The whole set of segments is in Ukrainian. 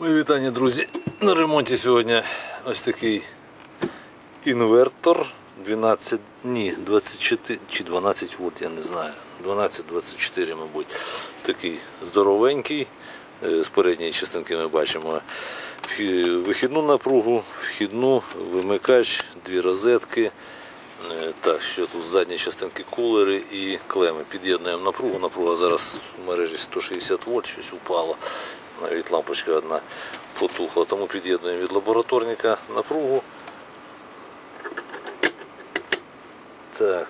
Мої вітання, друзі. На ремонті сьогодні ось такий інвертор 12, ні, 24 чи 12 вольт, я не знаю. 12-24, мабуть. Такий здоровенький. Е, З передньої частинки ми бачимо вихідну напругу, вхідну, вимикач, дві розетки. Е, Так, що тут з задньої частинки кулери і клеми. Під'єднуємо напругу. Напруга зараз в мережі 160 вольт, щось упало. Навіть лампочка одна потухла. Тому під'єднуємо від лабораторника напругу. Так.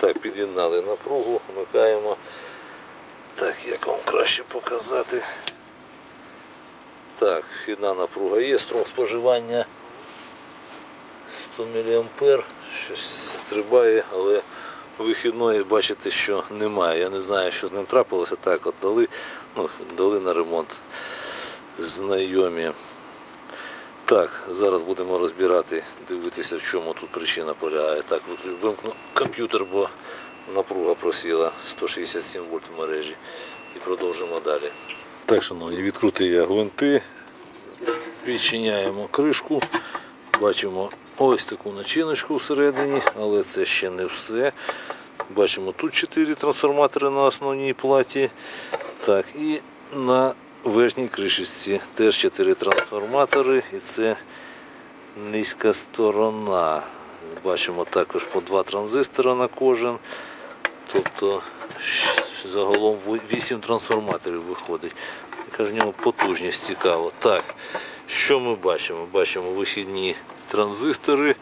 Так, під'єднали напругу, вмикаємо. Так, як вам краще показати. Так, вхідна напруга є, струм споживання 100 мА, щось стрибає, але вихідної бачите, що немає. Я не знаю, що з ним трапилося. Так, от дали, ну, дали на ремонт знайомі. Так, зараз будемо розбирати, дивитися, в чому тут причина полягає. Так, вимкну комп'ютер, бо напруга просіла 167 вольт в мережі. І продовжимо далі. Так, шановні, відкрутив я гвинти, відчиняємо кришку, бачимо ось таку начиночку всередині, але це ще не все. Бачимо тут 4 трансформатори на основній платі. Так, і на верхній кришечці теж 4 трансформатори, і це низька сторона. Бачимо також по два транзистора на кожен. Тобто загалом 8 трансформаторів виходить. Яка в ньому потужність цікаво. Так, що ми бачимо? Бачимо вихідні транзистори.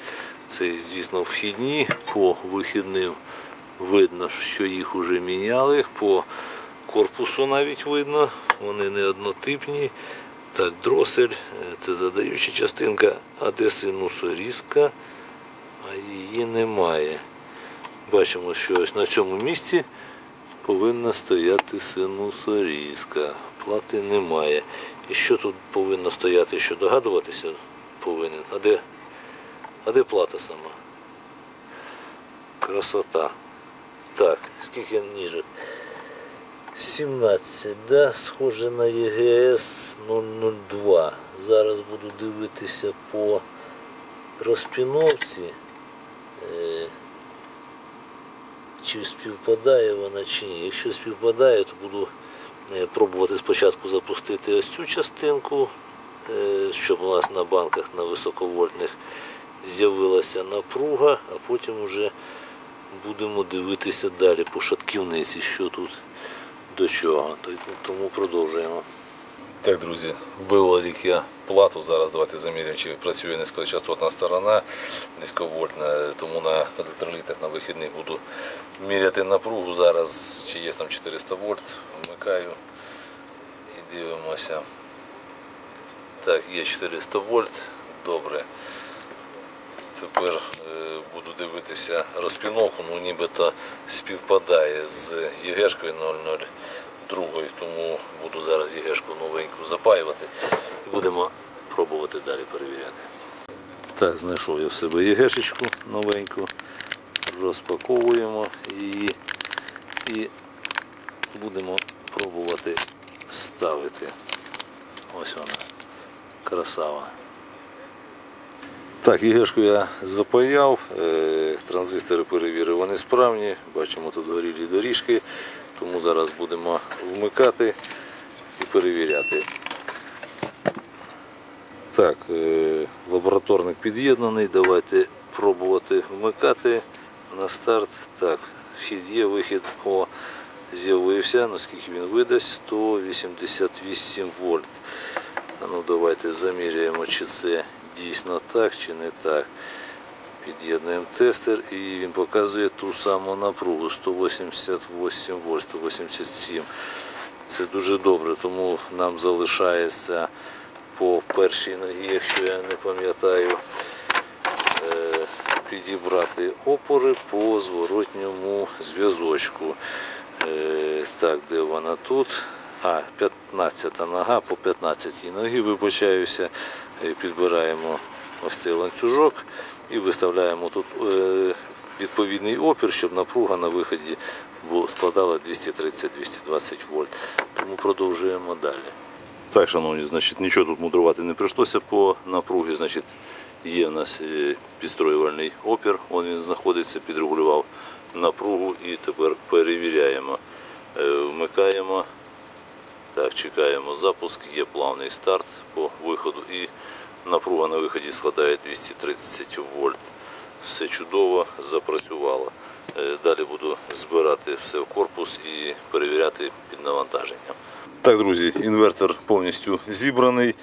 Це, звісно, вхідні. По вихідним видно, що їх вже міняли. По корпусу навіть видно, вони не однотипні. Так, дросель, е, це задаюча частинка, а де синусорізка, а її немає. Бачимо, що ось на цьому місці повинна стояти синусорізка. Плати немає. І що тут повинно стояти, що догадуватися повинен? А де, а де плата сама? Красота. Так, скільки ніжок? 17, да? схоже на ЄГС 002. Зараз буду дивитися по розпіновці. Е, чи співпадає вона чи ні. Якщо співпадає, то буду е, пробувати спочатку запустити ось цю частинку, е, щоб у нас на банках на високовольтних з'явилася напруга, а потім вже будемо дивитися далі по шатківниці, що тут до чого. Тому продовжуємо. Так, друзі, виволік я плату. Зараз давайте заміряємо, чи працює низькочастотна сторона, низьковольтна, тому на електролітах на вихідних буду міряти напругу. Зараз чи є там 400 вольт, вмикаю і дивимося. Так, є 400 вольт, добре. Тепер е, буду дивитися розпіновку, ну нібито співпадає з ЄГшкою 002, тому буду зараз ЄГшку новеньку запаювати. І будемо пробувати далі перевіряти. Так, знайшов я в себе єгешечку новеньку. Розпаковуємо її і будемо пробувати ставити. Ось вона. Красава. Так, єгешку я запаяв, е, транзистори перевірив, вони справні. Бачимо тут горілі доріжки, тому зараз будемо вмикати і перевіряти. Так, е, лабораторник під'єднаний. Давайте пробувати вмикати на старт. Так, вхід є, вихід О, з'явився. Наскільки він видасть? 188 вольт. Ну давайте заміряємо, чи це дійсно так, чи не так. Під'єднуємо тестер і він показує ту саму напругу 188 вольт, 187. Це дуже добре, тому нам залишається по першій ногі, якщо я не пам'ятаю, е, підібрати опори по зворотньому зв'язочку. Е, Так, де вона тут? А, 15 нога по 15 ноги, вибачаюся. Е, Підбираємо ось цей ланцюжок і виставляємо тут е, відповідний опір, щоб напруга на виході складала 230-220 вольт. Тому продовжуємо далі. Так, шановні, значить, нічого тут мудрувати не прийшлося по напругі. Значить, є в нас е, підстроювальний опір, він знаходиться, підрегулював напругу і тепер перевіряємо. Вмикаємо, так, чекаємо запуск, є плавний старт по виходу і напруга на виході складає 230 вольт. Все чудово, запрацювало. Е, Далі буду збирати все в корпус і перевіряти під навантаженням. Так, друзі, інвертор повністю зібраний.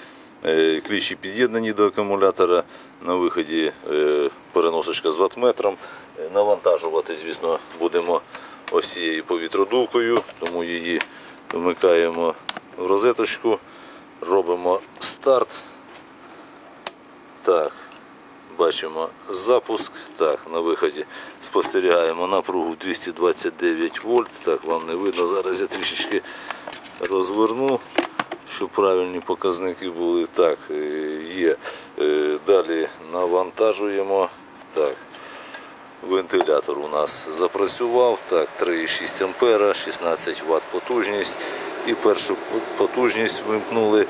Е, Кліщі під'єднані до акумулятора. На виході е, переносочка з ватметром. Навантажувати, звісно, будемо ось цією повітродувкою, тому її вмикаємо в розеточку, робимо старт. Так, бачимо запуск. Так, на виході спостерігаємо напругу 229 вольт. Так, вам не видно. Зараз я трішечки розверну, щоб правильні показники були. Так, е, є. Е, Далі навантажуємо. Так. Вентилятор у нас запрацював. Так, 3,6 ампера, 16 Вт потужність. І першу потужність вимкнули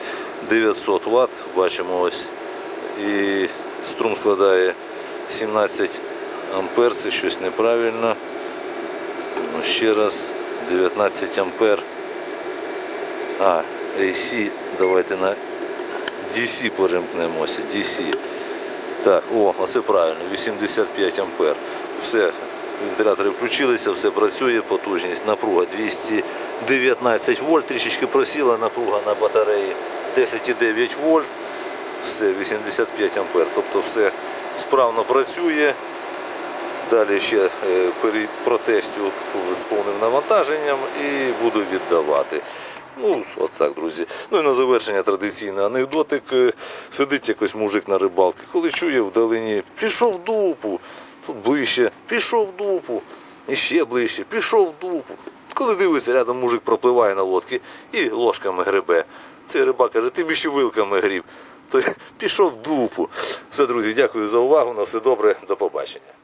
900 Вт. Бачимо ось. І струм складає 17 ампер. Це щось неправильно. Ну, ще раз 19 ампер. А, AC, давайте на DC перемкнемося. DC. Так, о, оце правильно, 85 ампер. Все, вентилятори включилися, все працює, потужність, напруга 219 вольт, трішечки просіла, напруга на батареї 10,9 вольт, все, 85 ампер. Тобто все справно працює. Далі ще е, протестю з повним навантаженням і буду віддавати. Ну, от так, друзі. Ну і на завершення традиційний анекдотик. Е, Сидить якось мужик на рибалці, коли чує вдалині, пішов дупу, тут ближче, пішов в дупу, і ще ближче, пішов в дупу. Коли дивиться, рядом мужик пропливає на лодці і ложками гребе. Цей рибак каже, ти більше вилками гріб. То пішов в дупу. Все, друзі, дякую за увагу. На все добре, до побачення.